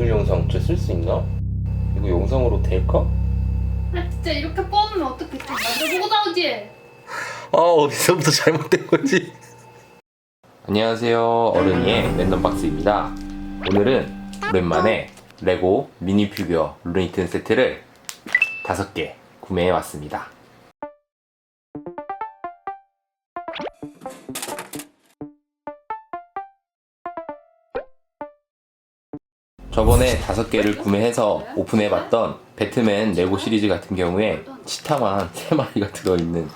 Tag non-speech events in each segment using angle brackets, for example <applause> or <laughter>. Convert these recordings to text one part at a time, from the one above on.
오늘 영상 진짜 쓸수 있나? 이거 영상으로 될까? 아 진짜 이렇게 뽑으면 어떻게 또 나도 보고 나오지? 아 어디서부터 잘못된 거지? <laughs> 안녕하세요 어른이의 랜덤박스입니다 오늘은 오랜만에 레고 미니 피규어 루니튼 세트를 다섯 개 구매해 왔습니다 저번에 다섯 개를 구매해서 오픈해봤던 배트맨 레고 시리즈 같은 경우에 치타만 세 마리가 들어있는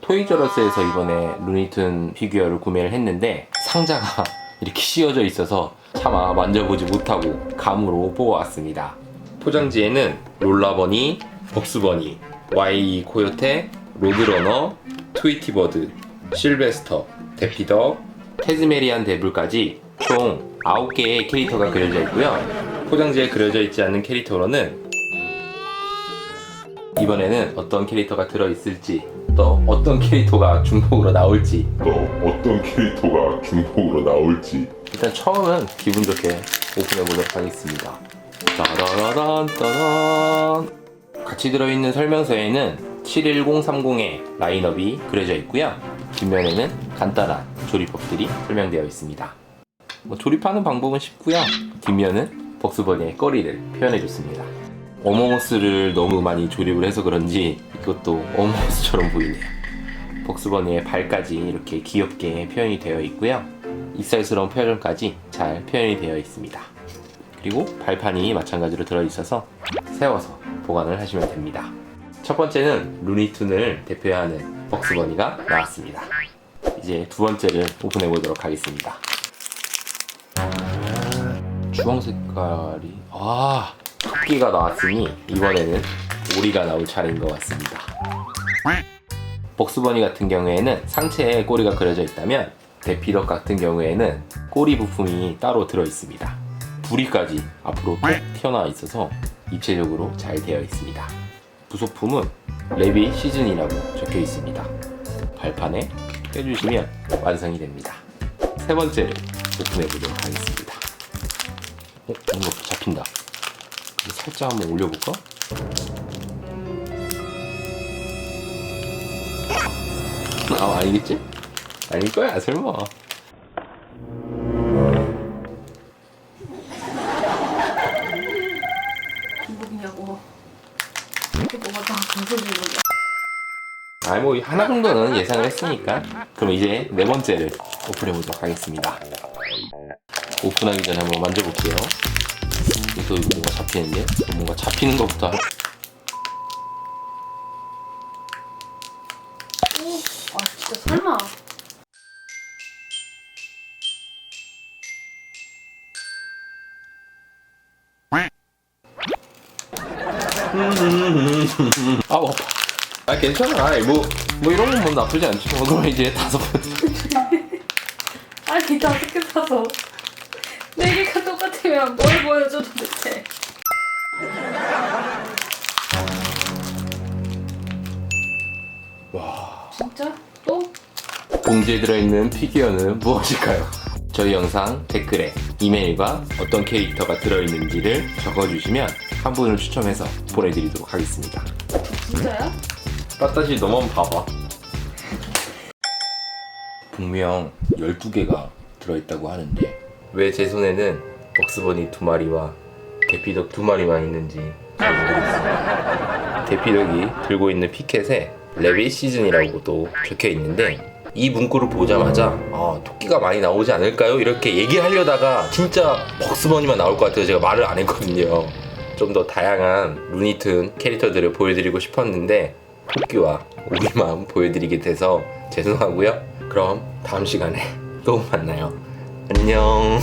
토이저러스에서 이번에 루니툰 피규어를 구매를 했는데 상자가 <laughs> 이렇게 씌워져 있어서 차마 만져보지 못하고 감으로 뽑아왔습니다. 포장지에는 롤라버니, 벅스버니, 와이 코요테, 로드러너, 트위티버드, 실베스터, 데피덕, 테즈메리안 데블까지 총 9개의 캐릭터가 그려져 있고요. 포장지에 그려져 있지 않는 캐릭터로는 이번에는 어떤 캐릭터가 들어있을지 또 어떤 캐릭터가 중복으로 나올지 또 어떤 캐릭터가 중복으로 나올지 일단 처음은 기분 좋게 오픈해 보도록 하겠습니다. 따라라란 따란 같이 들어있는 설명서에는 71030의 라인업이 그려져 있고요. 뒷면에는 간단한 조립법들이 설명되어 있습니다. 뭐 조립하는 방법은 쉽고요. 뒷면은 벅스버니의 거리를 표현해 줬습니다. 어몽어스를 너무 많이 조립을 해서 그런지 이것도 어몽어스처럼 보이네요. 벅스버니의 발까지 이렇게 귀엽게 표현이 되어 있고요. 익살스러운 표정까지 잘 표현이 되어 있습니다. 그리고 발판이 마찬가지로 들어있어서 세워서 보관을 하시면 됩니다. 첫 번째는 루니툰을 대표하는 벅스버니가 나왔습니다. 이제 두 번째를 오픈해 보도록 하겠습니다. 주황 색깔이 아 토끼가 나왔으니 이번에는 오리가 나올 차례인 것 같습니다. 벅스버니 같은 경우에는 상체에 꼬리가 그려져 있다면 대피덕 같은 경우에는 꼬리 부품이 따로 들어 있습니다. 부리까지 앞으로 톡 튀어나와 있어서 입체적으로 잘 되어 있습니다. 부속품은 레비 시즌이라고 적혀 있습니다. 발판에 껴주시면 완성이 됩니다. 세 번째를 오픈해 보도록 하겠습니다. 어, 뭔가 잡힌다. 살짝 한번 올려볼까? 아 아니겠지? 아닐 거야 설마. 이렇게. 아니 뭐 하나 정도는 예상을 했으니까 그럼 이제 네 번째를 오픈해 보도록 하겠습니다 오픈하기 전에 한번 만져볼게요. 또 이거 뭔가 잡히는데? 뭔가 잡히는 것부터 할- 오, 아 진짜 설마. 아 아파 아 괜찮아. 아이, 뭐, 뭐 이런 건뭐 나쁘지 않지 뭐 <laughs> 그럼 이제 다섯 번째 <laughs> 아니 다섯 개 사서 네 개가 똑같으면 뭘 보여줘 도대체. 와 진짜? 또? 봉지에 들어있는 피규어는 무엇일까요? 저희 영상 댓글에 이메일과 어떤 캐릭터가 들어있는지를 적어주시면 한 분을 추첨해서 보내드리도록 하겠습니다. 진짜야? 빠따시 너만 봐봐. <laughs> 분명 12개가 들어있다고 하는데 왜 제 손에는 벅스버니 두 마리와 대피덕 두 마리만 있는지 잘 모르겠습니다. 대피덕이 들고 있는 피켓에 레빗 시즌이라고 도 적혀 있는데 이 문구를 보자마자 아, 토끼가 많이 나오지 않을까요? 이렇게 얘기하려다가 진짜 벅스버니만 나올 것 같아서 제가 말을 안 했거든요. 좀 더 다양한 루니툰 캐릭터들을 보여드리고 싶었는데 토끼와 오리만 보여드리게 돼서 죄송하고요. 그럼 다음 시간에 <laughs> 또 만나요. 안녕.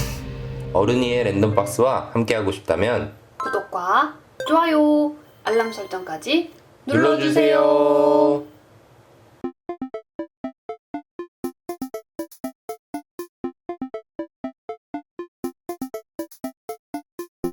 어른이의 랜덤박스와 함께하고 싶다면 구독과 좋아요, 알람 설정까지 눌러주세요.